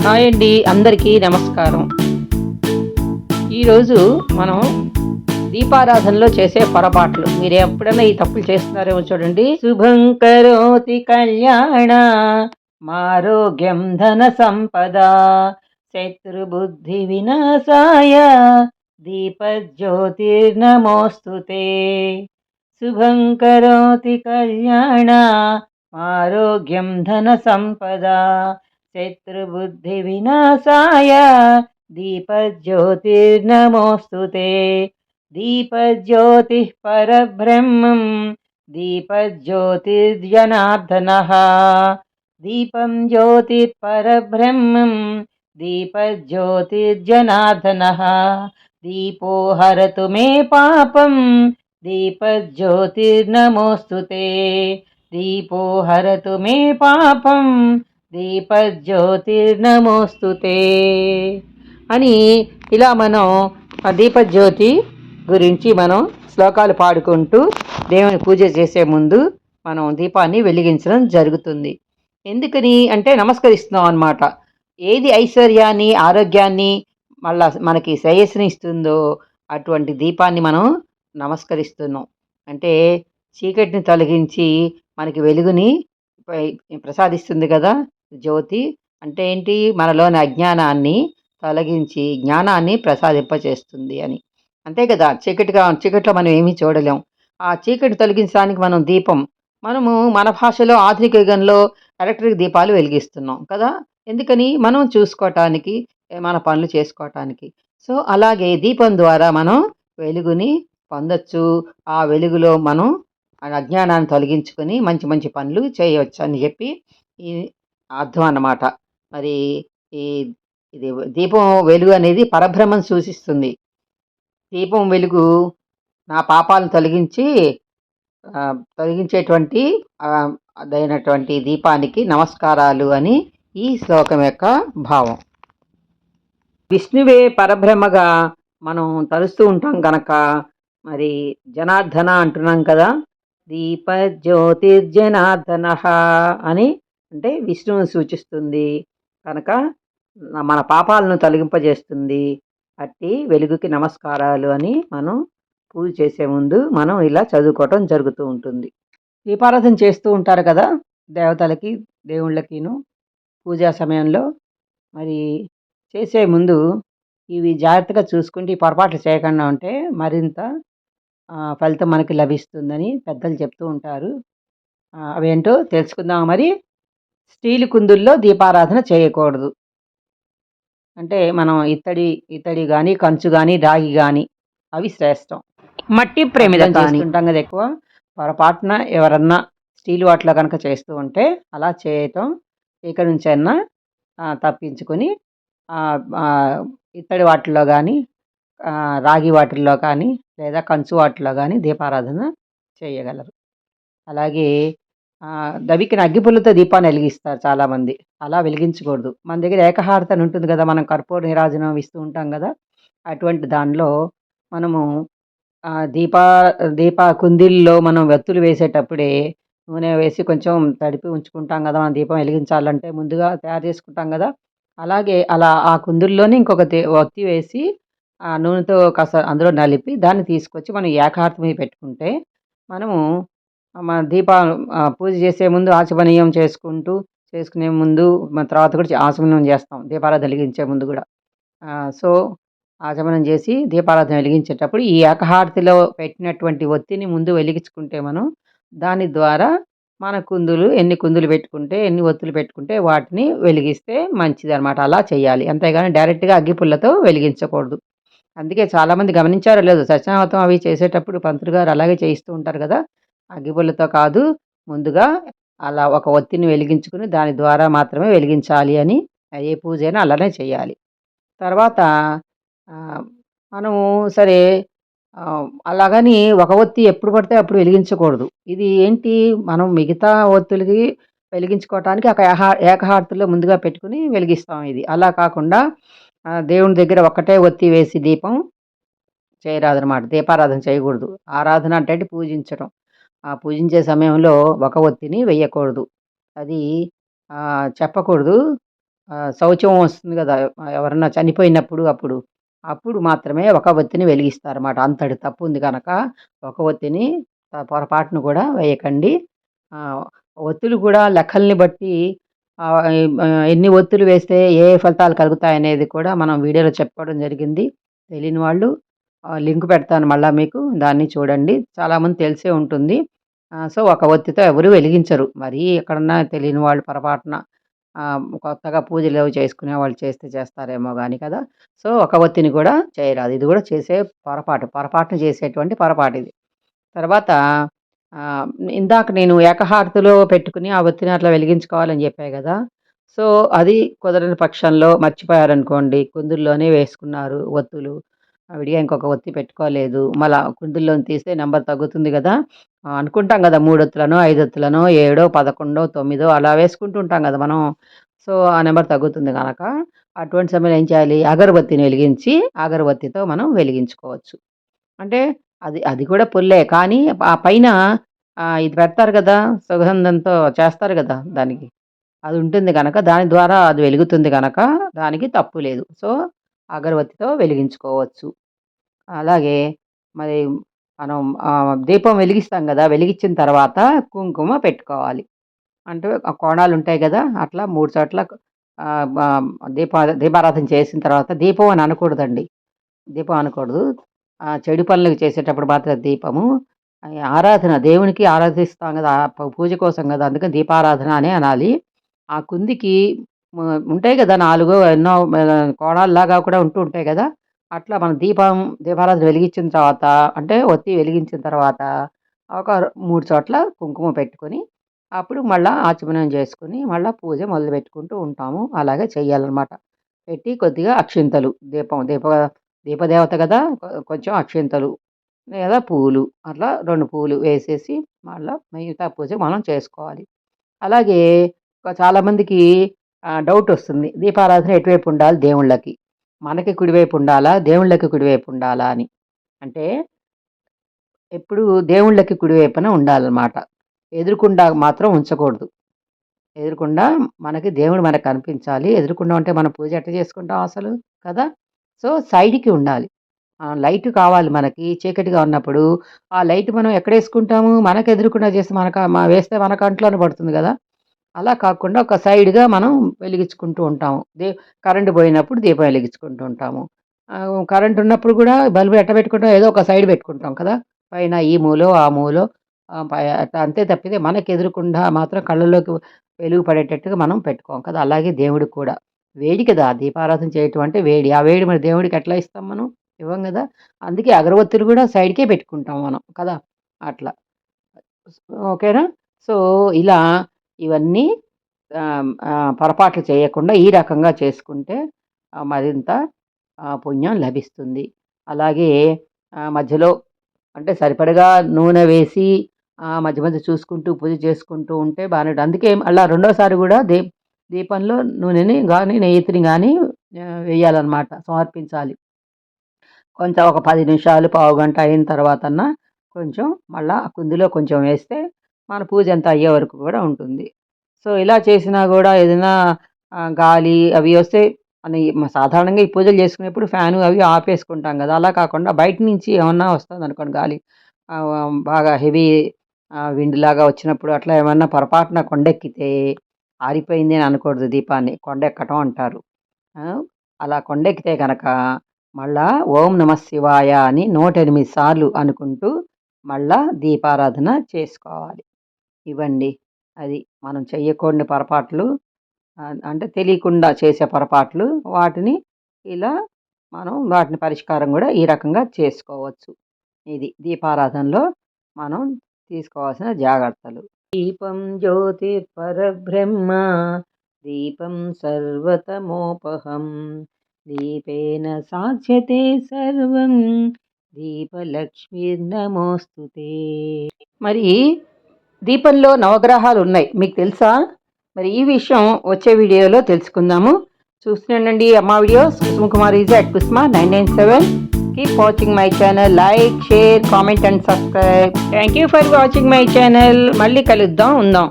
Hi అండి అందరికీ నమస్కారం. ఈరోజు మనం దీపారాధనలో చేసే పొరపాట్లు. మీరు ఎప్పుడైనా ఈ తప్పులు చేస్తున్నారేమో చూడండి. శుభం కరోతి కళ్యాణ మారోగ్యం ధన సంపద శత్రుబుద్ధి వినాశాయ దీపజ్యోతిర్నమోస్తుతే శుభం కరోతి కళ్యాణ ఆరోగ్యం ధన సంపద శత్రుబుద్ధివినాశాయ దీపజ్యోతిర్నమోऽस्तु ते दीपज्योतिः परब्रह्मम् दीपज्योतिर्जनार्दनः दीपं ज्योतिर्परब्रह्मम् दीपज्योतिर्जनार्दनः दीपो हरतु मे पापं दीपज्योतिर्नमोऽस्तु ते दीपो हरतु मे पापम् దీపజ్యోతిర్నమోస్తుతే అని ఇలా మనం ఆ దీపజ్యోతి గురించి మనం శ్లోకాలు పాడుకుంటూ దేవుని పూజ చేసే ముందు మనం దీపాన్ని వెలిగించడం జరుగుతుంది. ఎందుకని అంటే నమస్కరిస్తున్నాం అన్నమాట. ఏది ఐశ్వర్యాన్ని ఆరోగ్యాన్ని మళ్ళా మనకి శ్రేయస్సుని ఇస్తుందో అటువంటి దీపాన్ని మనం నమస్కరిస్తున్నాం. అంటే చీకటిని తొలగించి మనకి వెలుగుని ప్రసాదిస్తుంది కదా. జ్యోతి అంటే ఏంటి? మనలోని అజ్ఞానాన్ని తొలగించి జ్ఞానాన్ని ప్రసాదింపచేస్తుంది అని. అంతే కదా? చీకటిగా చీకట్లో మనం ఏమీ చూడలేం. ఆ చీకటి తొలగించడానికి మనం దీపం మనము మన భాషలో ఆధునిక యుగంలో ఎలక్ట్రిక్ దీపాలు వెలిగిస్తున్నాం కదా? ఎందుకని? మనం చూసుకోవటానికి మన పనులు చేసుకోవటానికి సో అలాగే దీపం ద్వారా మనం వెలుగుని పొందొచ్చు. ఆ వెలుగులో మనం అజ్ఞానాన్ని తొలగించుకొని మంచి మంచి పనులు చేయవచ్చు అని చెప్పి ఈ అర్థం అన్నమాట. మరి ఈ ఇది దీపం వెలుగు అనేది పరబ్రహ్మం సూచిస్తుంది. దీపం వెలుగు నా పాపాలను తొలగించి తొలగించేటువంటి అదైనటువంటి దీపానికి నమస్కారాలు అని ఈ శ్లోకం యొక్క భావం. విష్ణువే పరబ్రహ్మగా మనం తలుస్తూ ఉంటాం కనుక మరి జనార్దన అంటున్నాం కదా దీప జ్యోతిర్జనార్దన అని అంటే విష్ణువుని సూచిస్తుంది. కనుక మన పాపాలను తొలగింపజేస్తుంది. అట్టి వెలుగుకి నమస్కారాలు అని మనం పూజ చేసే ముందు మనం ఇలా చదువుకోవటం జరుగుతూ ఉంటుంది. దీపారాధన చేస్తూ ఉంటారు కదా దేవతలకి దేవుళ్ళకిను పూజా సమయంలో. మరి చేసే ముందు ఇవి జాగ్రత్తగా చూసుకుంటే ఈ పొరపాట్లు చేయకుండా ఉంటే మరింత ఫలితం మనకి లభిస్తుందని పెద్దలు చెప్తూ ఉంటారు. అవేంటో తెలుసుకుందాం మరి? స్టీల్ కుందుల్లో దీపారాధన చేయకూడదు. అంటే మనం ఇత్తడి ఇత్తడి కానీ కంచు కానీ రాగి కానీ అవి శ్రేష్టం. మట్టి ప్రేమిద ఉంటాం కదా ఎక్కువ. పొరపాటున ఎవరన్నా స్టీల్ వాటిలో కనుక చేస్తూ ఉంటే అలా చేయటం ఇక నుంచి అయినా తప్పించుకొని ఇత్తడి వాటిల్లో కానీ రాగి వాటిల్లో కానీ లేదా కంచు వాటిలో కానీ దీపారాధన చేయగలరు. అలాగే దవికిన అగ్గిపుల్లతో దీపాన్ని వెలిగిస్తారు చాలామంది. అలా వెలిగించకూడదు. మన దగ్గర ఏకహారత అని ఉంటుంది కదా మనం కర్పూర నిరాజనం ఇస్తూ ఉంటాం కదా అటువంటి దానిలో మనము దీపా దీప కుందిల్లో మనం వెత్తులు వేసేటప్పుడే నూనె వేసి కొంచెం తడిపి ఉంచుకుంటాం కదా మనం దీపం వెలిగించాలంటే ముందుగా తయారు చేసుకుంటాం కదా. అలాగే అలా ఆ కుందుల్లోనే ఇంకొక ఒత్తి వేసి ఆ నూనెతో కాస్త అందులో నలిపి దాన్ని తీసుకొచ్చి మనం ఏకాహారత మీద పెట్టుకుంటే మనము మన దీపా పూజ చేసే ముందు ఆచమనీయం చేసుకుంటూ చేసుకునే ముందు మన తర్వాత కూడా ఆచమనం చేస్తాం. దీపారాధన వెలిగించే ముందు కూడా. సో ఆచమనం చేసి దీపారాధన వెలిగించేటప్పుడు ఈ ఏకహారతిలో పెట్టినటువంటి ఒత్తిని ముందు వెలిగించుకుంటే మనం దాని ద్వారా మన కుందులు ఎన్ని కుందులు పెట్టుకుంటే ఎన్ని ఒత్తులు పెట్టుకుంటే వాటిని వెలిగిస్తే మంచిది అనమాట అలా చేయాలి. అంతేగాని డైరెక్ట్గా అగ్గిపుల్లతో వెలిగించకూడదు. అందుకే చాలామంది గమనించారో లేదు సత్యనావతం అవి చేసేటప్పుడు పంతులు గారు అలాగే చేయిస్తూ ఉంటారు కదా అగ్గిపుల్లతో కాదు ముందుగా అలా ఒక ఒత్తిని వెలిగించుకుని దాని ద్వారా మాత్రమే వెలిగించాలి అని ఏ పూజ అయినా అలానే చేయాలి. తర్వాత మనము సరే అలాగని ఒక ఒత్తి ఎప్పుడు పడితే అప్పుడు వెలిగించకూడదు. ఇది ఏంటి? మనం మిగతా ఒత్తులకి వెలిగించుకోవటానికి ఒక ఏహా ఏకహారతిలో ముందుగా పెట్టుకుని వెలిగిస్తాం ఇది. అలా కాకుండా దేవుని దగ్గర ఒక్కటే ఒత్తి వేసి దీపం చేయరాదనమాట దీపారాధన చేయకూడదు. ఆరాధన అంటే పూజించడం ఆ పూజించే సమయంలో ఒక ఒత్తిని వేయకూడదు అది చెప్పకూడదు. శౌచం వస్తుంది కదా ఎవరన్నా చనిపోయినప్పుడు అప్పుడు. అప్పుడు మాత్రమే ఒక ఒత్తిని వెలిగిస్తారన్నమాట. అంతటి తప్పు ఉంది కనుక ఒక ఒత్తిని పొరపాటును కూడా వేయకండి ఒత్తులు కూడా లెక్కల్ని బట్టి ఎన్ని ఒత్తులు వేస్తే ఏ ఫలితాలు కలుగుతాయనేది కూడా మనం వీడియోలో చెప్పుకోవడం జరిగింది. తెలియని వాళ్ళు లింక్ పెడతాను మళ్ళీ మీకు. దాన్ని చూడండి. చాలామంది తెలిసే ఉంటుంది. సో ఒక ఒత్తితో ఎవరు వెలిగించరు. మరీ ఎక్కడన్నా తెలియని వాళ్ళు పొరపాటున కొత్తగా పూజలు అవి చేసుకునే వాళ్ళు చేస్తే చేస్తారేమో కానీ కదా సో ఒక ఒత్తిని కూడా చేయరాదు. ఇది కూడా చేసే పొరపాటు పొరపాటున చేసేటువంటి పొరపాటు ఇది. తర్వాత ఇందాక నేను ఏకహారతిలో పెట్టుకుని ఆ ఒత్తిని అట్లా వెలిగించుకోవాలని చెప్పాయి కదా సో అది కుదరని పక్షంలో మర్చిపోయారనుకోండి కుందుల్లోనే వేసుకున్నారు ఒత్తులు. విడిగా ఇంకొక ఒత్తి పెట్టుకోలేదు. మళ్ళా కుందుల్లోని తీస్తే నెంబర్ తగ్గుతుంది కదా. అనుకుంటాం కదా మూడొత్తులను ఐదొత్తులను ఏడో పదకొండో తొమ్మిదో అలా వేసుకుంటూ ఉంటాం కదా మనం. సో ఆ నెంబర్ తగ్గుతుంది కనుక అటువంటి సమయంలో ఏం చేయాలి? అగరబత్తిని వెలిగించి అగరబత్తితో మనం వెలిగించుకోవచ్చు. అంటే అది అది కూడా పుల్లే కానీ ఆ పైన ఇది పెడతారు కదా సుగంధంతో చేస్తారు కదా దానికి. అది ఉంటుంది కనుక దాని ద్వారా అది వెలుగుతుంది కనుక దానికి తప్పు లేదు. సో అగరబత్తితో వెలిగించుకోవచ్చు. అలాగే మరి మనం దీపం వెలిగిస్తాం కదా వెలిగించిన తర్వాత కుంకుమ పెట్టుకోవాలి. అంటే కోణాలు ఉంటాయి కదా అట్లా మూడు చోట్ల దీప దీపారాధన చేసిన తర్వాత దీపం అని అనకూడదండి. దీపం అనకూడదు. చెడు పనులకు చేసేటప్పుడు మాత్రం దీపము. ఆరాధన దేవునికి ఆరాధిస్తాం కదా పూజ కోసం కదా అందుకని దీపారాధన అనే అనాలి. ఆ కుందికి ఉంటాయి కదా నాలుగో ఎన్నో కోణాల్లాగా కూడా ఉంటూ ఉంటాయి కదా అట్లా మనం దీపం దీపారాధన వెలిగించిన తర్వాత అంటే ఒత్తి వెలిగించిన తర్వాత ఒక మూడు చోట్ల కుంకుమ పెట్టుకొని అప్పుడు మళ్ళీ ఆచమనం చేసుకుని మళ్ళీ పూజ మొదలు పెట్టుకుంటూ ఉంటాము. అలాగే చేయాలన్నమాట పెట్టి కొద్దిగా అక్షింతలు దీపం దీప దీపదేవత కదా కొంచెం అక్షింతలు లేదా పూలు అట్లా రెండు పూలు వేసేసి మళ్ళీ మిగతా పూజ మనం చేసుకోవాలి. అలాగే చాలామందికి డౌట్ వస్తుంది. దీపారాధన ఎటువైపు ఉండాలి దేవుళ్ళకి? మనకి కుడివైపు ఉండాలా? దేవుళ్ళకి కుడివైపు ఉండాలా అని. అంటే ఎప్పుడు దేవుళ్ళకి కుడివైపున ఉండాలన్నమాట. ఎదురుకుండా మాత్రం ఉంచకూడదు. ఎదురుకుండా మనకి దేవుడు మనకు కనిపించాలి. ఎదురుకుండా ఉంటే మనం పూజ ఎట్ట చేసుకుంటాం అసలు? కదా? సో సైడ్కి ఉండాలి. లైట్ కావాలి మనకి. చీకటిగా ఉన్నప్పుడు ఆ లైట్ మనం ఎక్కడ వేసుకుంటాము? మనకు ఎదురుకుండా చేస్తే మనకు వేస్తే మన కంట్లోనే పడుతుంది కదా? అలా కాకుండా ఒక సైడ్గా మనం వెలిగించుకుంటూ ఉంటాము. దే కరెంటు పోయినప్పుడు దీపం వెలిగించుకుంటూ ఉంటాము. కరెంట్ ఉన్నప్పుడు కూడా బల్బు ఎట్ట పెట్టుకుంటాం? ఏదో ఒక సైడ్ పెట్టుకుంటాం కదా? పైన ఈ మూలో ఆ మూలో అంతే తప్పితే మనకు ఎదురుకుండా మాత్రం కళ్ళలోకి వెలుగు పడేటట్టుగా మనం పెట్టుకోం కదా? అలాగే దేవుడు కూడా. వేడి కదా దీపారాధన చేయటం అంటే వేడి. ఆ వేడి మరి దేవుడికి ఎట్లా ఇస్తాం మనం? ఇవ్వం కదా? అందుకే అగరబత్తులు కూడా సైడ్కే పెట్టుకుంటాం మనం కదా? అట్లా. ఓకేనా? సో ఇలా ఇవన్నీ పొరపాట్లు చేయకుండా ఈ రకంగా చేసుకుంటే మరింత పుణ్యం లభిస్తుంది. అలాగే మధ్యలో అంటే సరిపడగా నూనె వేసి మధ్య మధ్య చూసుకుంటూ పూజ చేసుకుంటూ ఉంటే బాగానే అందుకే అలా రెండోసారి కూడా దీ దీపంలో నూనెని కానీ నెయ్యిని కానీ వేయాలన్నమాట సమర్పించాలి. కొంచెం ఒక పది నిమిషాలు పావు గంట అయిన తర్వాత కొంచెం మళ్ళీ ఆ కుందిలో కొంచెం వేస్తే మన పూజ అంతా అయ్యే వరకు కూడా ఉంటుంది. సో ఇలా చేసినా కూడా ఏదైనా గాలి అవి వస్తే మనం సాధారణంగా ఈ పూజలు చేసుకునేప్పుడు ఫ్యాను అవి ఆపేసుకుంటాం కదా. అలా కాకుండా బయట నుంచి ఏమన్నా వస్తుంది అనుకోండి గాలి బాగా హెవీ విండ్ లాగా వచ్చినప్పుడు అట్లా ఏమన్నా పొరపాటున కొండెక్కితే ఆరిపోయింది అని అనకూడదు దీపాన్ని. కొండెక్కటం అంటారు. అలా కొండెక్కితే కనుక మళ్ళా ఓం నమ శివాయ అని నూట ఎనిమిది సార్లు అనుకుంటూ మళ్ళా దీపారాధన చేసుకోవాలి. ఇవ్వండి. అది మనం చేయకూడని పొరపాట్లు. అంటే తెలియకుండా చేసే పొరపాట్లు. వాటిని ఇలా మనం వాటిని పరిష్కారం కూడా ఈ రకంగా చేసుకోవచ్చు. ఇది దీపారాధనలో మనం తీసుకోవాల్సిన జాగ్రత్తలు. దీపం జ్యోతి పరబ్రహ్మ దీపం సర్వతమోపహం దీపేన సాధ్యతే సర్వం దీపలక్ష్మీర్నమోస్తుతే. మరి దీపంలో నవగ్రహాలు ఉన్నాయి. మీకు తెలుసా? మరి ఈ విషయం వచ్చే వీడియోలో తెలుసుకుందాము. చూస్తుండండి అమ్మ videos. Kusuma is at Kusma nine nine seven. Keep watching my channel like share comment and subscribe thank you for watching my channel మళ్ళీ కలుద్దాం ఉందాం.